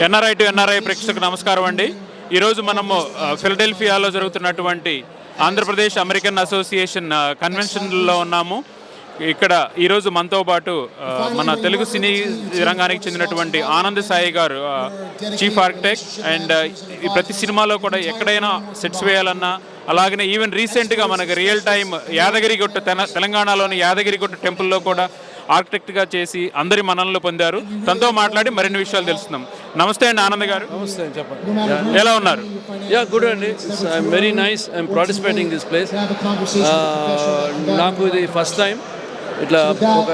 NRI to NRI ప్రేక్షకులకు నమస్కారం అండి. ఈరోజు మనము ఫిలడెల్ఫియాలో జరుగుతున్నటువంటి ఆంధ్రప్రదేశ్ అమెరికన్ అసోసియేషన్ కన్వెన్షన్లో ఉన్నాము. ఇక్కడ ఈరోజు మనతో పాటు మన తెలుగు సినీ రంగానికి చెందినటువంటి ఆనంద్ సాయి గారు చీఫ్ ఆర్కిటెక్ట్ అండ్ ఈ ప్రతి సినిమాలో కూడా ఎక్కడైనా సెట్స్ వేయాలన్నా అలాగనే ఈవెన్ రీసెంట్గా మనకి రియల్ టైం యాదగిరిగుట్ట తెన- తెలంగాణలోని యాదగిరిగుట్ట టెంపుల్లో కూడా ఆర్కిటెక్ట్గా చేసి అందరి మన్ననలు పొందారు. తనతో మాట్లాడి మరిన్ని విషయాలు తెలుస్తున్నాం నమస్తే అండి ఆనంద్ గారు. నమస్తే చెప్పండి. ఎలా ఉన్నారు? యా గుడ్ అండి. Very nice I'm participating this place నాకు ఇది ఫస్ట్ టైం ఇట్లా ఒక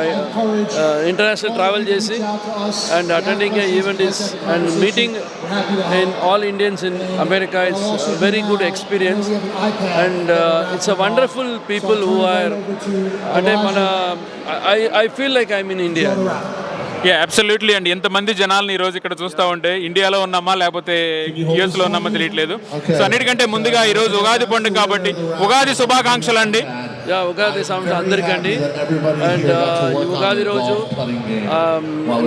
ఇంటర్నేషనల్ ట్రావెల్ చేసి and attending event is and meeting in all Indians in America it's very good experience and it's a wonderful people who are అంటే మన I I feel like I mean India yeah absolutely అండి ఎంతమంది జనాల్ని ఈ రోజు ఇక్కడ చూస్తా ఉంటే ఇండియాలో ఉన్నామా లేకపోతే యుఎస్లో ఉన్నామా తెలియట్లేదు. సో అన్నిటికంటే ముందుగా ఈ రోజు ఉగాది పండుగ కాబట్టి ఉగాది శుభాకాంక్షలు అండి యా ఉగాది సంవత్సరం అందరికండి అండ్. ఈ ఉగాది రోజు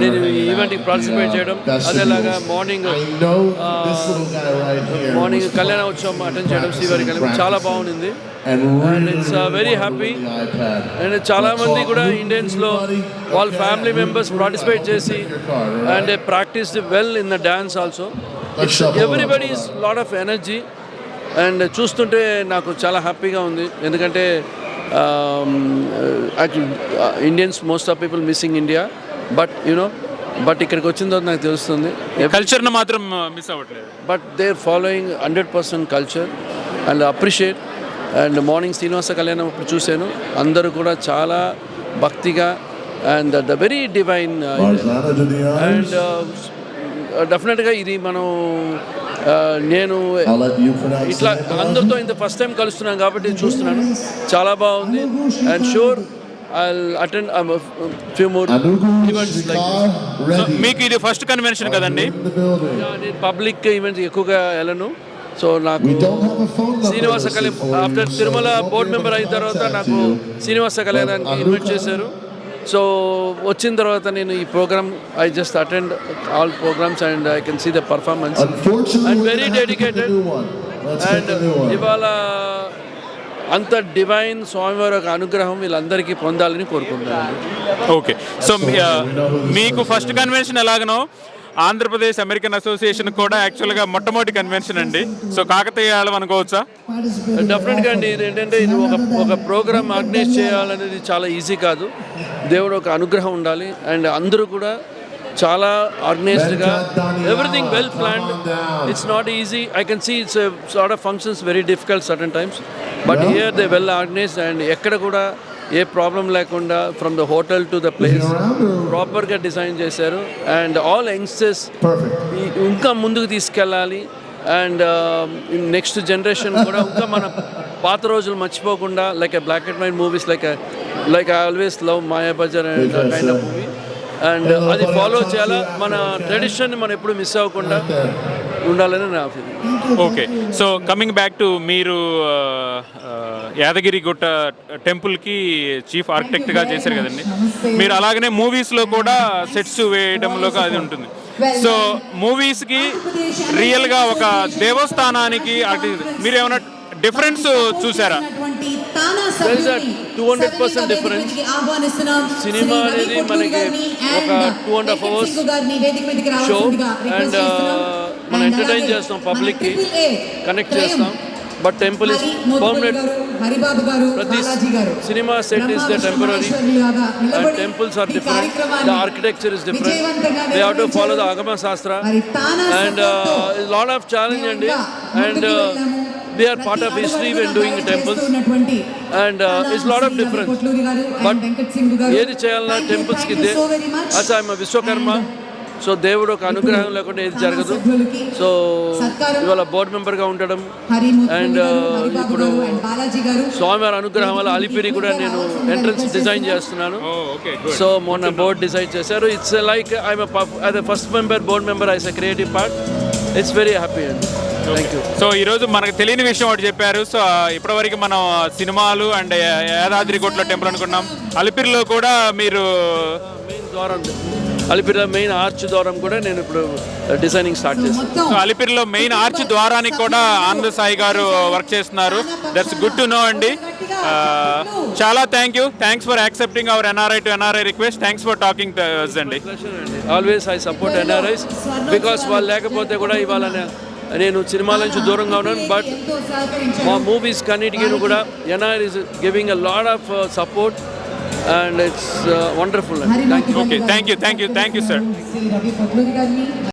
నేను ఈ ఈవెంట్కి పార్టిసిపేట్ చేయడం అదేలాగా మార్నింగ్ మార్నింగ్ కళ్యాణ ఉత్సవం అటెండ్ చేయడం శ్రీవారి కళ్యాణం చాలా బాగుంది and it's very happy and చాలా మంది కూడా ఇండియన్స్లో వాళ్ళ ఫ్యామిలీ మెంబర్స్ పార్టిసిపేట్ చేసి and practice well in the dance also everybody is lot of energy and చూస్తుంటే నాకు చాలా హ్యాపీగా ఉంది. ఎందుకంటే Indians most of people missing India but you know but ఇక్కడికి వచ్చిన తర్వాత నాకు తెలుస్తుంది కల్చర్ను మాత్రం మిస్ అవ్వట్లేదు. But they are following hundred percent culture and appreciate and morning Srinivasa Kalyanam ఇప్పుడు చూశాను. అందరూ కూడా చాలా భక్తిగా and the very divine and డెఫినెట్గా uh, ఇది మనం uh, నేను ఇట్లా అందరితో ఇంత ఫస్ట్ టైం కలుస్తున్నాను కాబట్టి చూస్తున్నాను. చాలా బాగుంది. And sure I attend few more events like so మీకు ఇది ఫస్ట్ కన్వెన్షన్ కదండి? నేను పబ్లిక్ ఈవెంట్స్ ఎక్కువగా వెళ్ళను. సో నాకు Srinivasa Kalyan after Tirumala board member అయిన తర్వాత నాకు శ్రీనివాస కళ్యాణానికి ఇన్వైట్ చేశారు. సో వచ్చిన తర్వాత నేను ఈ program I just attend all programs and I can see the performance and very dedicated and ఇవాళ అంత డివైన్ స్వామివారి యొక్క అనుగ్రహం వీళ్ళందరికీ పొందాలని కోరుకుంటున్నాను. ఓకే సో ఆ, మీకు first convention ఎలాగనో Andhra Pradesh American association కూడా యాక్చువల్గా మొట్టమొదటి కన్వెన్షన్ అండి. సో కాకతీయాలం అనుకోవచ్చా? డెఫినెట్గా అండి. ఇది ఏంటంటే ఇది ఒక ఒక ప్రోగ్రామ్ ఆర్గనైజ్ చేయాలనేది చాలా ఈజీ కాదు. దేవుడు ఒక అనుగ్రహం ఉండాలి. అండ్ అందరూ కూడా చాలా ఆర్గనైజ్డ్గా everything well planned it's not easy I can see it's sort of functions very difficult certain times but here they well organized and ఎక్కడ కూడా ఏ ప్రాబ్లం లేకుండా from the hotel to the place ప్రాపర్గా design చేశారు. And all youngsters ఇంకా ముందుకు తీసుకెళ్ళాలి. And next generation కూడా ఇంకా మన పాత రోజులు మర్చిపోకుండా like black and white movies like like I always love Maya Bazar and kind of movie and అది ఫాలో చేయాలా? మన ట్రెడిషన్ మనం ఎప్పుడు మిస్ అవ్వకుండా ఉండాలని నా feeling okay so coming back to మీరు ఆ, ఆ, యాదగిరి గుట్ట టెంపుల్కి చీఫ్ ఆర్కిటెక్ట్గా చేశారు కదండి. మీరు అలాగనే మూవీస్లో కూడా సెట్స్ వేయడంలో అది ఉంటుంది. సో మూవీస్కి రియల్గా ఒక దేవస్థానానికి అటు మీరు ఏమైనా డిఫరెన్స్ చూసారా? is a 200% difference. సినిమా అనేది మనకి ఒక two and half hours show and మనం ఎంటర్టైన్ చేస్తాం పబ్లిక్కి కనెక్ట్ చేస్తాం. But temple is permanent Haribabu గారు బాలాజీ గారు. Cinema set is the temporary and temples are different the architecture is different they have to follow the Agama Shastra and lot of challenge అండి and we are part of history when doing temples and it's lot of difference but ఏది చేయాలన్నా టెంపుల్స్కి అసలు ఆయన Vishwakarma so దేవుడు ఒక అనుగ్రహం లేకుండా ఏది జరగదు. సో ఇవాళ బోర్డు మెంబర్గా ఉండడం అండ్ ఇప్పుడు బాలాజీ గారు స్వామివారి అనుగ్రహం వల్ల అలిపిరి కూడా నేను ఎంట్రన్స్ డిజైన్ చేస్తున్నాను. ఓకే సో మొన్న బోర్డ్ డిజైన్ చేశారు. ఇట్స్ లైక్ ఐఎమ్ అదే first member board member is a creative part it's very happy అండి థ్యాంక్ యూ సో ఈరోజు మనకు తెలియని విషయం ఒకటి చెప్పారు. సో ఇప్పటివరకు మనం సినిమాలు అండ్ యాదాద్రి గుట్ల టెంపుల్ అనుకున్నాం. అలిపిరిలో కూడా మీరు మెయిన్ ద్వారం. అలిపిరిలో మెయిన్ ఆర్చ్ ద్వారం కూడా నేను ఇప్పుడు డిజైనింగ్ స్టార్ట్ చేస్తాను అలిపిరిలో మెయిన్ ఆర్చ్ ద్వారానికి కూడా ఆనంద సాయి గారు వర్క్ చేస్తున్నారు. దట్స్ గుడ్ టు నో అండి. చాలా thank you thanks for accepting our NRI to NRI request thanks for talking అండి. Always I support NRIs because వాళ్ళు లేకపోతే కూడా ఇవాళ నేను సినిమాల నుంచి దూరంగా ఉన్నాను బట్ మా మూవీస్ కన్నిటికీ కూడా NRIs giving a lot of support and it's uh, wonderful. Okay, thank you, thank you, thank you, sir.